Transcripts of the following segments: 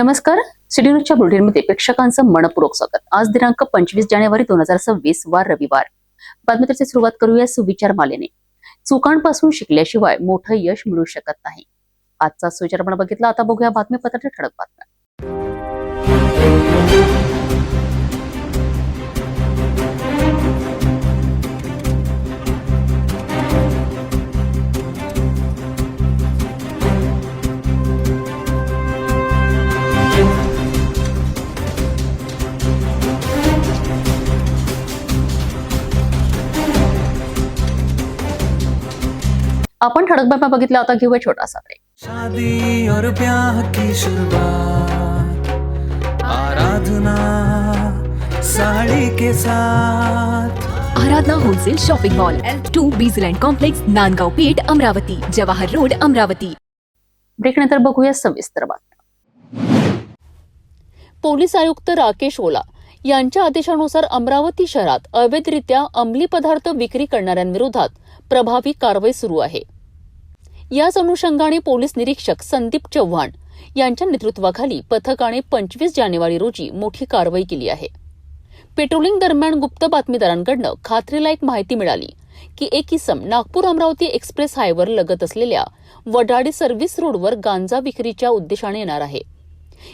नमस्कार. सिटी बुलेटिनमध्ये प्रेक्षकांचं मनपूर्वक स्वागत. आज दिनांक पंचवीस जानेवारी दोन हजार सव्वीस वार रविवार. बातमीची सुरुवात करूया सुविचार मालेने. चुकांपासून शिकल्याशिवाय मोठं यश मिळू शकत नाही. आजचा सुविचार आपण बघितला. आता बघूया बातमीपत्राच्या ठळक बातम्या. आपण ठळक बातम्या बघितल्या आता घेऊया छोटासा ब्रेक शादी और ब्याह की शुरुआत आराधना साड़ी के साथ। Aradhana wholesale shopping mall L two बीजलँड complex Nandgaon Peth Amravati Jawahar road Amravati. ब्रेकनंतर बघूया सविस्तर बातम्या. पोलीस आयुक्त राकेश ओला यांच्या आदेशानुसार अमरावती शहरात अवैधरित्या अंमली पदार्थ विक्री करणाऱ्यांविरोधात प्रभावी कारवाई सुरू आहे. याच अनुषंगाने पोलीस निरीक्षक संदीप चव्हाण यांच्या नेतृत्वाखाली पथकाने पंचवीस जानेवारी रोजी मोठी कारवाई केली आहे. पेट्रोलिंग दरम्यान गुप्त बातमीदारांकडनं खात्रीलायक माहिती मिळाली की एक इसम नागपूर अमरावती एक्सप्रेस हायवर लगत असलेल्या वडाडी सर्व्हिस रोडवर गांजा विक्रीच्या उद्देशाने येणार आहे.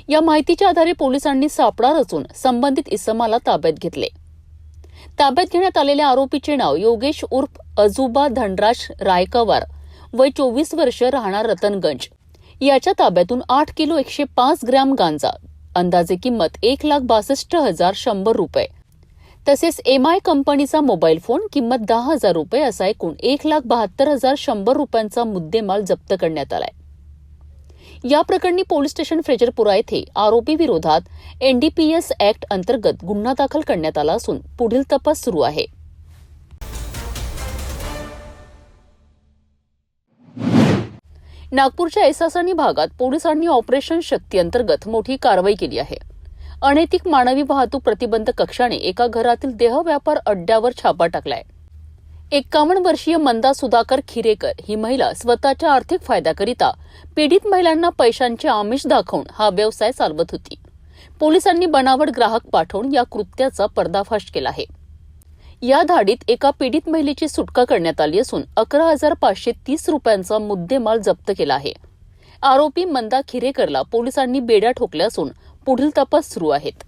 या माहितीच्या आधारे पोलिसांनी सापळा रचून संबंधित इसमाला ताब्यात घेतले. ताब्यात घेण्यात आलेल्या आरोपीचे नाव योगेश उर्फ अजुबा धनराज रायकवार वय चोवीस वर्ष राहणार रतनगंज. याच्या ताब्यातून आठ किलो एकशे पाच ग्रॅम गांजा. अंदाजे किंमत एक लाख बासष्ट हजार शंभर रुपये. तसेच एम आय कंपनीचा मोबाईल फोन किंमत दहा हजार रुपये असा एकूण एक लाख बहात्तर हजार शंभर रुपयांचा मुद्देमाल जप्त करण्यात आलाय. या प्रकरणी पोलीस स्टेशन फ्रेजरपुरा येथे आरोपी विरोधात एनडीपीएस ऍक्ट अंतर्गत गुन्हा दाखल करण्यात आला असून पुढील तपास सुरू आहे. नागपूरच्या एसासानी भागात पोलिसांनी ऑपरेशन शक्ती अंतर्गत मोठी कारवाई केली आहे. अनैतिक मानवी वाहतूक प्रतिबंध कक्षाने एका घरातील देह व्यापार अड्ड्यावर छापा टाकलाय. एक्कावन्न वर्षीय मंदा सुधाकर खिरेकर ही महिला स्वतःच्या आर्थिक फायद्याकरिता पीडित महिलांना पैशांचे आमिष दाखवून हा व्यवसाय चालवत होती. पोलिसांनी बनावट ग्राहक पाठवून या कृत्याचा पर्दाफाश केला आहे. या धाडीत एका पीडित महिलेची सुटका करण्यात आली असून अकरा हजार पाचशे तीस रुपयांचा मुद्देमाल जप्त केला आहे. आरोपी मंदा खिरेकरला पोलिसांनी बेड्या ठोकल्या असून पुढील तपास सुरू आहेत.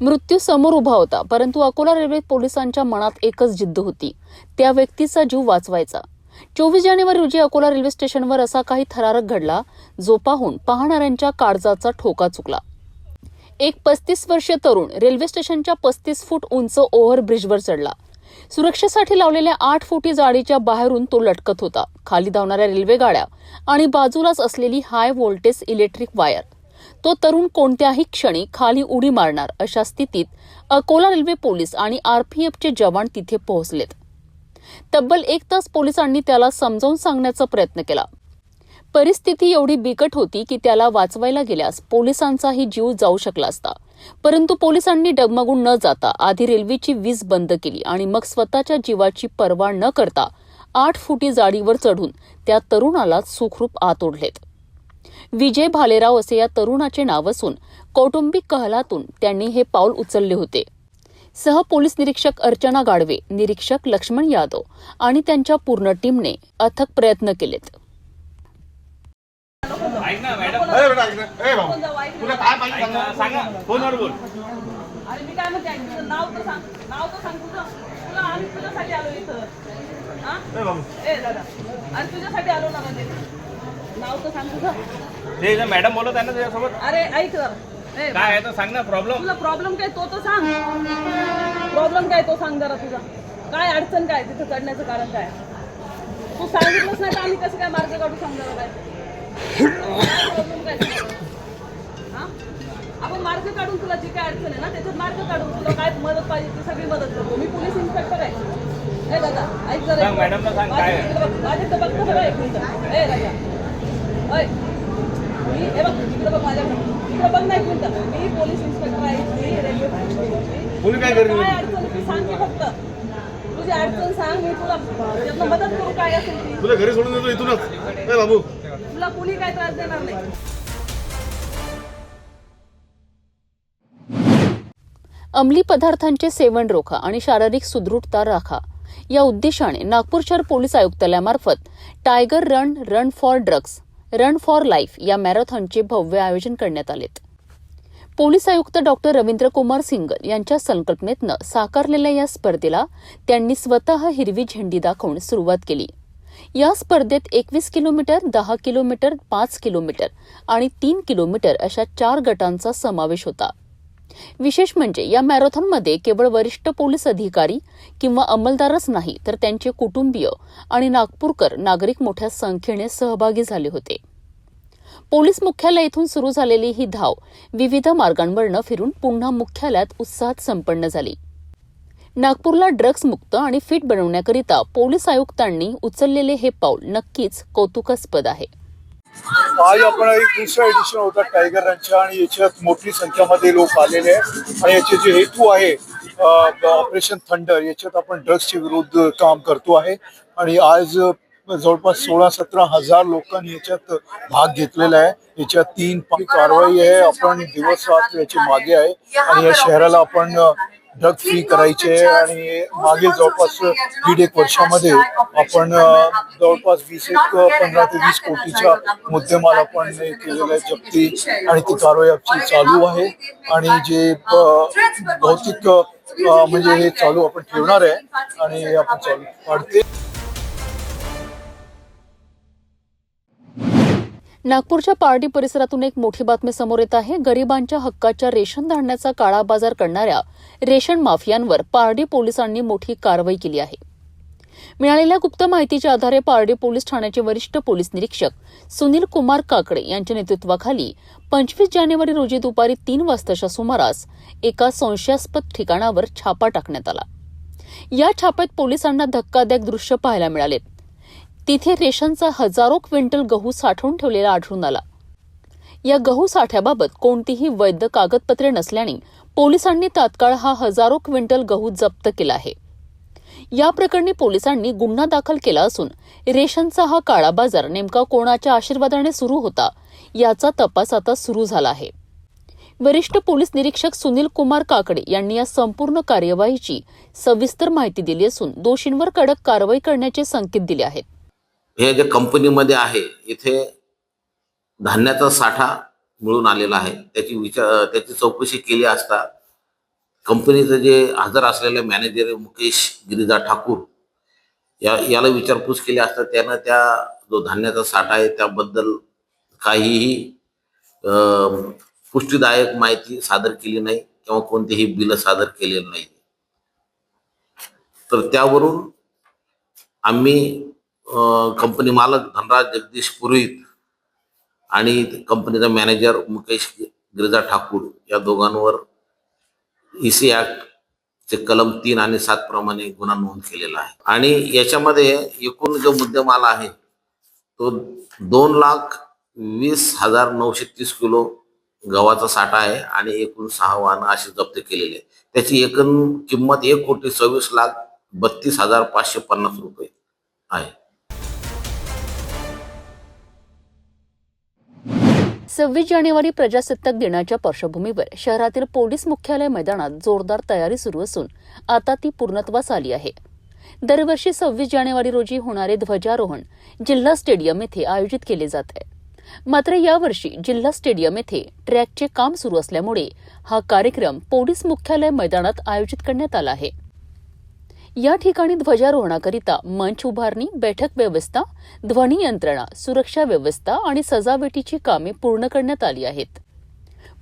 मृत्यू समोर उभा होता परंतु अकोला रेल्वे पोलिसांच्या मनात एकच जिद्द होती. त्या व्यक्तीचा जीव वाचवायचा. चोवीस जानेवारी रोजी अकोला रेल्वे स्टेशनवर असा काही थरारक घडला जो पाहून पाहणाऱ्यांच्या काळजाचा ठोका चुकला. एक पस्तीस वर्षीय तरुण रेल्वे स्टेशनच्या पस्तीस फूट उंच ओव्हरब्रिजवर चढला. सुरक्षेसाठी लावलेल्या आठ फुटी जाळीच्या बाहेरून तो लटकत होता. खाली धावणाऱ्या रेल्वे गाड्या आणि बाजूलाच असलेली हाय व्होल्टेज इलेक्ट्रिक वायर. तो तरुण कोणत्याही क्षणी खाली उडी मारणार अशा स्थितीत अकोला रेल्वे पोलीस आणि आरपीएफचे जवान तिथे पोहोचलेत. तब्बल एक तास पोलिसांनी त्याला समजावून सांगण्याचा प्रयत्न केला. परिस्थिती एवढी बिकट होती की त्याला वाचवायला गेल्यास पोलिसांचाही जीव जाऊ शकला असता. परंतु पोलिसांनी डगमगून न जाता आधी रेल्वेची वीज बंद केली आणि मग स्वतःच्या जीवाची पर्वा न करता आठ फुटी जाडीवर चढून त्या तरुणाला सुखरूप आत ओढलेत. विजय भालेराव असे या तरुणाचे नाव असून कौटुंबिक कहलातून त्यांनी हे पाऊल उचलले होते. सह पोलीस निरीक्षक अर्चना गाडवे निरीक्षक लक्ष्मण यादव आणि त्यांच्या पूर्ण टीमने अथक प्रयत्न केलेत. अरे बेटा ऐक ना. ए भाऊ तुला काय पाहिजे सांग ना. सांगा. फोनवर बोल. अरे मी काय म्हणते ऐक, तुझं नाव तर सांग नाव तर सांग तुझं. तुला आम्ही तुझ्यासाठी आलो इथं. हा? ए भाऊ. ए दादा. आणि तुझ्यासाठी आलो ना म्हणजे. नाव तर सांग तुझं. ते जे मॅडम बोलत आहे ना त्याच्यासोबत? अरे ऐक जरा ए काय आहे तर सांग ना प्रॉब्लेम तुला प्रॉब्लेम काय तो तर सांग. प्रॉब्लेम काय तो सांग जरा तुझा. काय अडचण काय तिथं चढण्याचं कारण काय? तू सांगितलंच नाही तर आम्ही कसं काय मार्ग काढू सांग जरा काय हा? आपण मार्ग काढून तुला जी काय अडचण आहे ना त्याच्यात मार्ग काढून तुला काय मदत पाहिजे ती सगळी मदत करतो. मी पोलीस इन्स्पेक्टर आहे. ए दादा ऐक जरा सांग, मॅडमला सांग, काय आहे? माझ्या एक मिनिट. ए राजा ओय मी हे बघ इकडे बघ माझ्याकडे इकडे. बघ ना एक मिनिट. मी पोलीस इन्स्पेक्टर आहे मी रेल्वे पोलीस काय करते? काय अडचण ती सांग की फक्त. तुझी अडचण सांग मी तुला त्यातनं मदत करू काय असेल ती. तुला घरी सोडून देतो इथूनच. ए बाबू. तुला कुणी काय त्रास देणार नाही. अंमली पदार्थांचे सेवन रोखा आणि शारीरिक सुदृढता राखा. या उद्देशाने नागपूर शहर police आयुक्तालयामार्फत tiger run run for drugs run for life या मॅरेथॉनचे भव्य आयोजन करण्यात आलेत. पोलीस आयुक्त डॉक्टर रवींद्र कुमार सिंगल यांच्या संकल्पनेतनं साकारलेल्या या स्पर्धेला त्यांनी स्वतः हिरवी झेंडी दाखवून सुरुवात केली. या स्पर्धेत एकवीस किलोमीटर दहा किलोमीटर पाच किलोमीटर आणि तीन किलोमीटर अशा चार गटांचा समावेश होता. विशेष म्हणजे या मॅरेथॉनमध्ये केवळ वरिष्ठ पोलीस अधिकारी किंवा अंमलदारच नाही तर त्यांचे कुटुंबीय आणि नागपूरकर नागरिक मोठ्या संख्येने सहभागी झाले होते. पोलीस मुख्यालय इथून सुरू झालेली ही धाव विविध मार्गांवरनं फिरून पुन्हा मुख्यालयात उत्साहात संपन्न झाली. नागपूरला ड्रग्ज मुक्त आणि फिट बनवण्याकरिता पोलीस आयुक्तांनी उचललेले हे पाऊल नक्कीच कौतुकास्पद आहे. आज आपण एक दुसरा एडिशन होता टायगर रनच्या आणि याच्यात मोठी संख्यामध्ये लोक आलेले आहेत. आणि याचे जे हेतू आहे ऑपरेशन थंडर याच्यात आपण ड्रग्सच्या विरुद्ध काम करतो आहे. आणि आज जवळपास सोळा सतरा हजार लोकांनी याच्यात भाग घेतलेला आहे. याच्यात तीन कारवाई आहे. आपण दिवस रात्र याची मागे आहे. आणि या शहराला आपण ड्रग फ्री करायचे आहे आणि मागे जवळपास दीड एक वर्षामध्ये आपण जवळपास वीस एक पंधरा ते वीस कोटीच्या मुद्देमाल आपण केलेलं आहे जप्ती आणि ती कारवाई आमची चालू आहे. आणि जे अ, भौतिक म्हणजे हे चालू आपण ठेवणार आहे आणि आपण चालू वाढते नागपूरच्या पार्टी परिसरातून एक मोठी बातमी समोर येत आहे. गरिबांच्या हक्काच्या रेशन धान्याचा काळा बाजार करणाऱ्या रेशन माफियांवर पारडी पोलिसांनी मोठी कारवाई केली आहे. मिळालेल्या गुप्त माहितीच्या आधारे पारडी पोलीस ठाण्याचे वरिष्ठ पोलीस निरीक्षक सुनील कुमार काकडे यांच्या नेतृत्वाखाली पंचवीस जानेवारी रोजी दुपारी तीन वाजताच्या सुमारास एका संशयास्पद ठिकाणावर छापा टाकण्यात आला. या छाप्यात पोलिसांना धक्कादायक दृश्य पाहायला मिळालेत. तिथे रेशनचा हजारो क्विंटल गहू साठवून ठेवलेला आढळून आला. या गहू साठ्याबाबत कोणतीही वैध कागदपत्रे नसल्याने पोलिसांनी तात्काळ हा हजारो क्विंटल गहू जप्त केला आहे. या प्रकरणी पोलिसांनी गुन्हा दाखल केला असून रेशनचा हा काळा बाजार नेमका कोणाच्या आशीर्वादाने सुरू होता याचा तपास आता सुरू झाला आहे. वरिष्ठ पोलीस निरीक्षक सुनील कुमार काकडे यांनी या संपूर्ण कार्यवाहीची सविस्तर माहिती दिली असून दोषींवर कडक कारवाई करण्याचे संकेत दिले आहेत. हे जे कंपनीमध्ये आहे इथे धान्याचा साठा मिळून आलेला आहे. त्याची विचार त्याची चौकशी केली असता कंपनीचं जे हजर असलेले मॅनेजर मुकेश गिरिजा ठाकूर या याला विचारपूस केली असता त्यानं त्या जो धान्याचा साठा आहे त्याबद्दल काहीही अं, पुष्टीदायक माहिती सादर केली नाही किंवा कोणतीही बिलं सादर केलेली नाही. तर त्यावरून आम्ही कंपनी मालक धनराज जगदीश पुरोहित आणि कंपनीचा मॅनेजर मुकेश गिरिजा ठाकूर या दोघांवर ईसी ऍक्ट चे कलम तीन आणि सात प्रमाणे गुन्हा नोंद केलेला आहे. आणि याच्यामध्ये एकूण जो मुद्देमाल आहे तो दोन लाख वीस हजार नऊशे तीस किलो गव्हाचा साठा आहे आणि एकूण सहा वाहनं अशी जप्त केलेली आहे. त्याची एकूण किंमत एक कोटी सव्वीस लाख बत्तीस हजार पाचशे पन्नास रुपये आहे. सव्वीस जानेवारी प्रजासत्ताक दिनाच्या पार्श्वभूमीवर शहरातील पोलीस मुख्यालय मैदानात जोरदार तयारी सुरू असून आता ती पूर्णत्वास आली आहे. दरवर्षी सव्वीस जानेवारी रोजी होणारे ध्वजारोहण जिल्हा स्टेडियम येथे आयोजित केले जात आहे. मात्र यावर्षी जिल्हा स्टेडियम येथे ट्रॅकचे काम सुरू असल्यामुळे हा कार्यक्रम पोलीस मुख्यालय मैदानात आयोजित करण्यात आला आहे. या ठिकाणी ध्वजारोहणाकरिता मंच उभारणी बैठक व्यवस्था ध्वनी यंत्रणा सुरक्षा व्यवस्था आणि सजावटीची कामे पूर्ण करण्यात आली आहेत.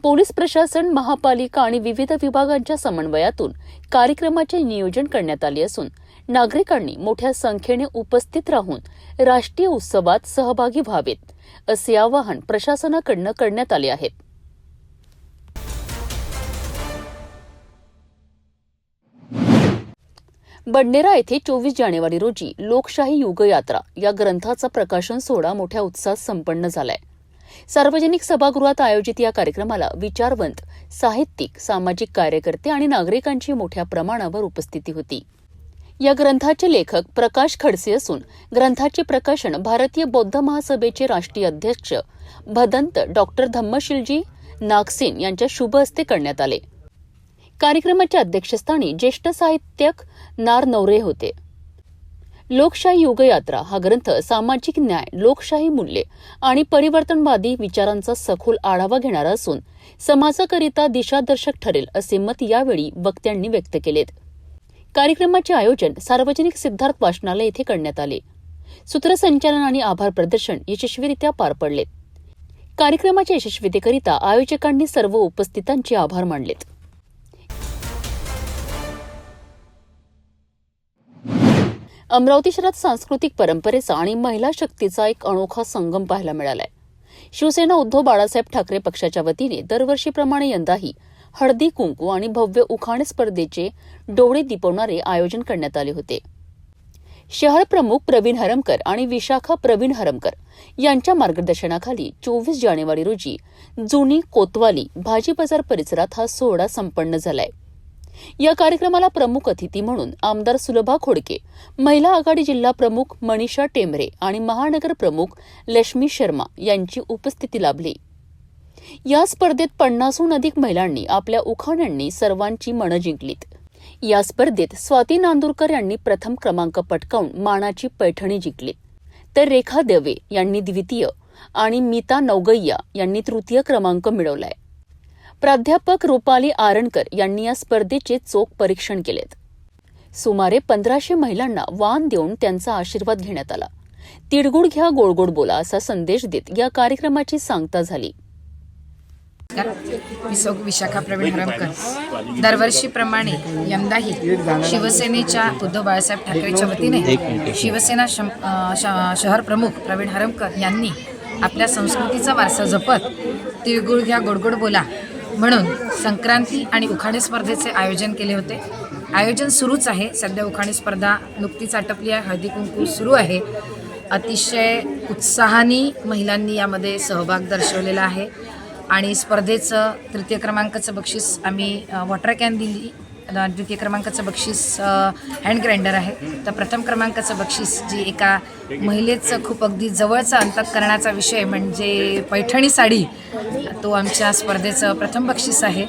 पोलीस प्रशासन महापालिका आणि विविध विभागांच्या समन्वयातून कार्यक्रमाचे नियोजन करण्यात आले असून नागरिकांनी मोठ्या संख्येने उपस्थित राहून राष्ट्रीय उत्सवात सहभागी व्हावेत असे आवाहन प्रशासनाकडनं करण्यात आले आहे. बडनेरा येथे चोवीस जानेवारी रोजी लोकशाही युगयात्रा या ग्रंथाचा प्रकाशन सोहळा मोठ्या उत्साहात संपन्न झालाय. सार्वजनिक सभागृहात आयोजित या कार्यक्रमाला विचारवंत साहित्यिक सामाजिक कार्यकर्ते आणि नागरिकांची मोठ्या प्रमाणावर उपस्थिती होती. या ग्रंथाचे लेखक प्रकाश खडसे असून ग्रंथाचे प्रकाशन भारतीय बौद्ध महासभेचे राष्ट्रीय अध्यक्ष भदंत डॉक्टर धम्मशीलजी नागसेन यांच्या शुभ हस्ते करण्यात आले. कार्यक्रमाच्या अध्यक्षस्थानी ज्येष्ठ साहित्यक नार नवरे होते. लोकशाही युगयात्रा हा ग्रंथ सामाजिक न्याय लोकशाही मूल्ये आणि परिवर्तनवादी विचारांचा सखोल आढावा घेणारा असून समाजाकरिता दिशादर्शक ठरेल असे मत यावेळी वक्त्यांनी व्यक्त केलेत. कार्यक्रमाचे आयोजन सार्वजनिक सिद्धार्थ वाचनालय येथे करण्यात आले. सूत्रसंचालन आणि आभार प्रदर्शन यशस्वीरित्या पार पडले कार्यक्रमाच्या यशस्वीतेकरिता आयोजकांनी सर्व उपस्थितांचे आभार मानलेत. अमरावती शहरात सांस्कृतिक परंपरेचा आणि महिला शक्तीचा एक अनोखा संगम पाहायला मिळालाय. शिवसेना उद्धव बाळासाहेब ठाकरे पक्षाच्या वतीने दरवर्षीप्रमाणे यंदाही हळदी कुंकू आणि भव्य उखाणे स्पर्धेचे डोळे दिपवणारे आयोजन करण्यात आले होते. शहर प्रमुख प्रवीण हरमकर आणि विशाखा प्रवीण हरमकर यांच्या मार्गदर्शनाखाली चोवीस जानेवारी रोजी जुनी कोतवाली भाजी बाजार परिसरात हा सोहळा संपन्न झालाय. या कार्यक्रमाला प्रमुख अतिथी म्हणून आमदार सुलभा खोडके महिला आघाडी जिल्हा प्रमुख मनीषा टेमरे आणि महानगर प्रमुख लक्ष्मी शर्मा यांची उपस्थिती लाभली. या स्पर्धेत पन्नासहून अधिक महिलांनी आपल्या उखाण्यांनी सर्वांची मनं जिंकलीत. या स्पर्धेत स्वाती नांदुरकर यांनी प्रथम क्रमांक पटकावून मानाची पैठणी जिंकली. तर रेखा देवे यांनी द्वितीय आणि मीता नवगैया यांनी तृतीय क्रमांक मिळवलाय. प्राध्यापक रुपाली आरणकर यांनी या स्पर्धेचे चोख परीक्षण केलेत. सुमारे पंधराशे महिलांना वाण देऊन त्यांचा आशीर्वाद घेण्यात आला. तिडगुड घ्या गोडगोड बोला असा संदेश देत या कार्यक्रमाची सांगता झाली. नमस्कार मी सौ विशाखा प्रवीण हरमकर. दरवर्षीप्रमाणे यंदाही शिवसेनेच्या उद्धव बाळासाहेब ठाकरेच्या वतीने शिवसेना शहर प्रमुख प्रवीण हरमकर यांनी आपल्या संस्कृतीचा वारसा जपत तिळगुळ घ्या गोडगोड बोला म्हणून संक्रांती आणि उखाणे स्पर्धेचे आयोजन केले होते. आयोजन सुरूच आहे. सध्या उखाणे स्पर्धा नुकतीच आटपली आहे. हळदी कुंकू सुरू आहे. अतिशय उत्साहाने महिलांनी यामध्ये सहभाग दर्शवलेला आहे. आणि स्पर्धेचं तृतीय क्रमांकाचं बक्षीस आम्ही वॉटर कॅन दिली. द्वितीय क्रमांकाचं बक्षीस हँड ग्राइंडर आहे. तर प्रथम क्रमांकाचं बक्षीस जी एका महिलेचं खूप अगदी जवळचा अंतकरणाचा विषय म्हणजे पैठणी साडी तो आमच्या स्पर्धेचं प्रथम बक्षीस आहे.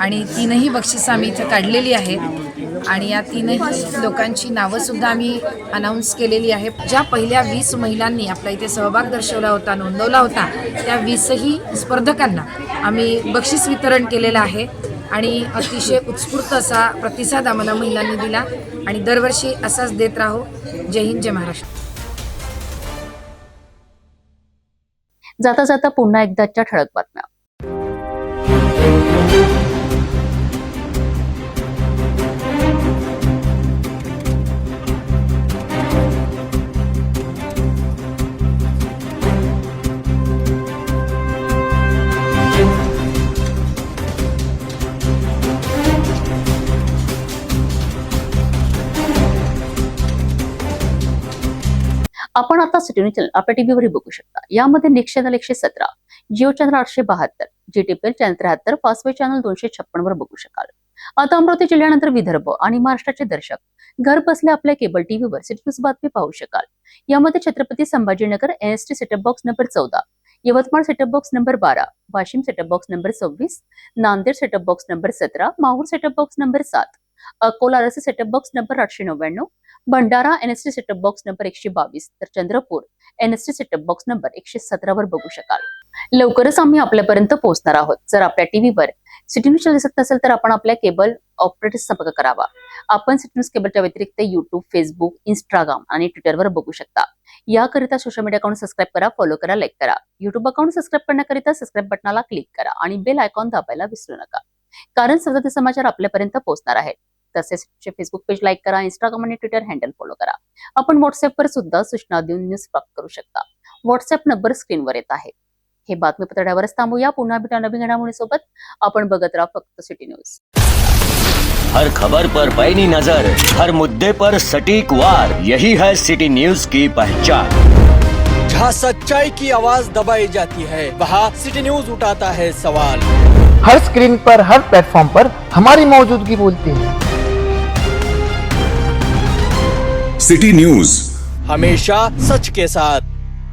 आणि तीनही बक्षिसं आम्ही इथं काढलेली आहेत. आणि या तीनही लोकांची नावंसुद्धा आम्ही अनाऊन्स केलेली आहे ज्या पहिल्या वीस महिलांनी आपला इथे सहभाग दर्शवला होता नोंदवला होता त्या वीसही स्पर्धकांना आम्ही बक्षीस वितरण केलेलं आहे. आणि अतिशय उत्स्फूर्त असा प्रतिसाद आम्हाला महिलांनी दिला आणि दरवर्षी असाच देत राहो. जय हिंद जय महाराष्ट्र. जाता जाता पुन्हा एकदाच्या ठळक बातम्या. सिटी चॅनल आपल्या टीव्हीवरही बघू शकता. यामध्ये नेक्स्ट चॅनल एकशे सतरा जिओ चॅनल आठशे बहात्तर जी जीटीपीएल चॅनल त्र्याहत्तर फास्टवे चॅनल दोनशे छप्पन वर बघू शकाल. आता अमरावती जिल्ह्यानंतर विदर्भ आणि महाराष्ट्राचे दर्शक. घर बसल्या आपल्या केबल टीव्हीवर सिटी न्यूज बातमी पाहू शकाल. यामध्ये Chhatrapati Sambhajinagar NST setup box number चौदा यवतमाळ सेटअप बॉक्स नंबर बारा वाशिम सेटअप बॉक्स नंबर सव्वीस नांदेड सेटअप बॉक्स नंबर सतरा माहूर सेटअप बॉक्स नंबर सात अकोला रसे सेटअप बॉक्स नंबर आठशे नव्याण्णव Bhandara NST setup box number एकशे बावीस तर Chandrapur NST setup box number एकशे सतरा वर बघू शकाल. लवकरच आम्ही आपल्यापर्यंत पोहोचणार आहोत. जर आपल्या टीव्हीवर सिटी न्यूज चॅनल दिसत नसेल तर आपण आपल्या केबल ऑपरेटर संपर्क करावा. आपण सिटी न्यूज केबलच्या व्यतिरिक्त युट्यूब फेसबुक इंस्टाग्राम आणि ट्विटरवर बघू शकता. याकरिता सोशल मीडिया अकाउंट सबस्क्राईब करा फॉलो करा लाईक करा. युट्यूब अकाउंट सबस्क्राईब करण्याकरिता सबस्क्राईब बटनाला क्लिक करा आणि बेल आयकॉन दाबायला विसरू नका. कारण सतत समाचार आपल्यापर्यंत पोहोचणार आहेत. तसेच फेसबुक पेज लाईक करा इंस्टाग्राम आणि ट्विटर हँडल फॉलो करा. आपण व्हॉट्सअपवर सुद्धा सूचना देऊन न्यूज़ प्राप्त करू शकता. व्हॉट्सअप नंबर स्क्रीनवर येत आहे. हे बातमीपत्र त्यावरच थांबूया. पुन्हा भेटा नवीन घडामोडीसोबत आपण बघत राहा फक्त सिटी न्यूज़ हर खबर पर पैनी नज़र हर मुद्दे पर सटीक वार. यही है सिटी न्यूज़ की पहचान. जहाँ सच्चाई की आवाज़ दबाई जाती है वहाँ सिटी न्यूज़ उठाता है सवाल. हर स्क्रीन पर हर प्लेटफॉर्म पर हमारी मौजूदगी बोलती है। सिटी न्यूज हमेशा सच के साथ।